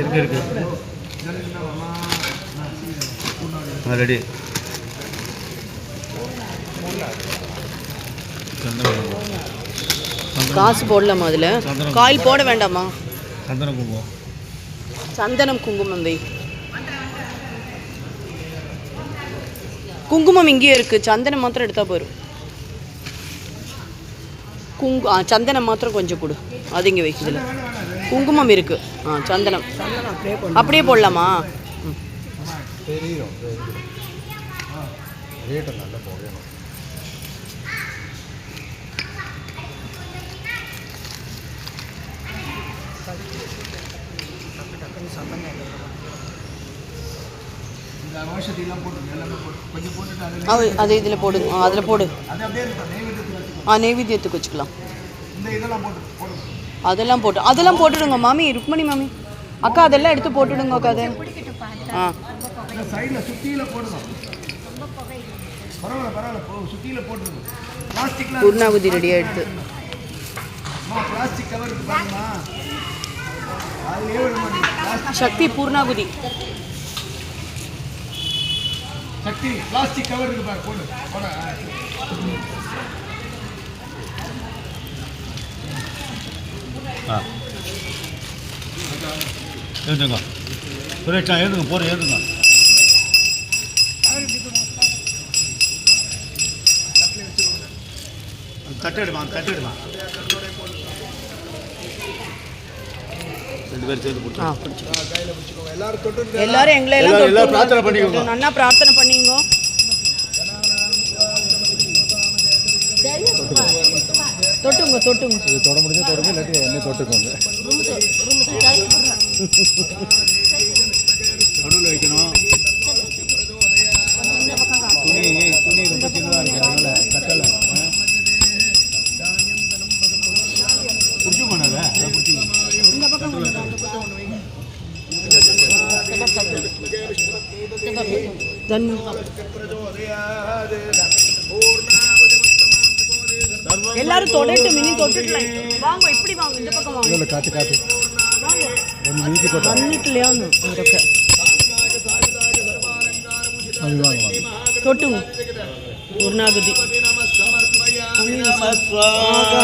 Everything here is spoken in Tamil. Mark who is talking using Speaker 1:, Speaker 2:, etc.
Speaker 1: இருக்கு இருக்கு. ரெடி.
Speaker 2: காசு போடலாமா அதில்?
Speaker 1: சந்தனம்.
Speaker 2: காயில் போட வேண்டாமா?
Speaker 1: சந்தன குங்குமம்.
Speaker 2: சந்தனம் குங்குமம் வை குங்குமம் இங்கேயே இருக்கு. சந்தனம் மாத்திரம் எடுத்தா போதும். குங்கு சந்தனம் மாத்திரம் கொஞ்சம் கொடு. அது இங்கே வைக்குதுல குங்குமம் இருக்கு. ஆ சந்தனம். அப்படியே போடலாமா? அது அது இதில் போடு. ஆ அதில் போடு. ஆ நெய்வேத்தியத்துக்கு வச்சுக்கலாம்.
Speaker 3: இந்த இதெல்லாம் போட்டு போடுங்க
Speaker 2: அதெல்லாம் போட்டு அதெல்லாம் போட்டுடுங்க மாமி ருக்மணி மாமி. அக்கா அதெல்லாம் எடுத்து போட்டுடுங்க அக்கா அதை ஆ.
Speaker 3: சைடில் சுத்தியில் போடுங்க. பரவாயில்ல பரவாயில்ல போ சுத்தியில் போட்டுருங்க பிளாஸ்டிக்லாம்
Speaker 2: பூர்ணாகுதி ரெடி ஆயிடுது
Speaker 3: அம்மா பிளாஸ்டிக் கவர் இருக்கு பாருங்கம்மா. அதுலேயே விட மாட்டேங்குது பிளாஸ்டிக்
Speaker 2: சக்தி பூர்ணாகுதி.
Speaker 3: சக்தி பிளாஸ்டிக் கவர் இருக்கு பாரு போடு போட
Speaker 1: எழுதுங்க. சுரேஷா எழுதுங்க போகிற எழுதுங்க. தட்டிடுமா தட்டிடுமா? ரெண்டு பேரும் சேர்ந்து
Speaker 2: ஆ
Speaker 1: பிடிச்சி
Speaker 2: பிடிச்சி
Speaker 3: கையில் பிடிச்சிக்கோங்க எல்லாரும் தொட்டு
Speaker 2: எல்லாரும் எங்களை எல்லாம்
Speaker 1: எல்லாரும் எல்லாரும்
Speaker 2: தொட்டு
Speaker 1: பிரார்த்தனை பண்ணிக்கோங்க.
Speaker 2: நன்னா பிரார்த்தனை பண்ணிங்க. தொட்டுங்க தொட்டுங்க.
Speaker 4: இது தொட முடிஞ்சா தொடங்க இல்லாட்டி என்னை தொட்டுக்கோங்க.
Speaker 1: நடுவில் வைக்கணும். துணி துணி ரொம்ப சின்னதாக இருக்கு அதனால கட்டலை. அதை அதை பிடிச்சிக்கோங்க
Speaker 2: தன்னு எல்லாரும் தொடட்டு மினி தொட்டுக்கலாம் வாங்க இப்படி வாங்க? இந்த பக்கம் வாங்க.
Speaker 4: இல்லை காட்டு காட்டு. கொஞ்சம் நீட்டி போட்டா
Speaker 2: பண்ணிக்கலையான்னு இருக்கு.
Speaker 4: அது வாங்க வாங்க.
Speaker 2: தொட்டுங்க. பூர்ணாகுதி
Speaker 1: நமஸ்வாகா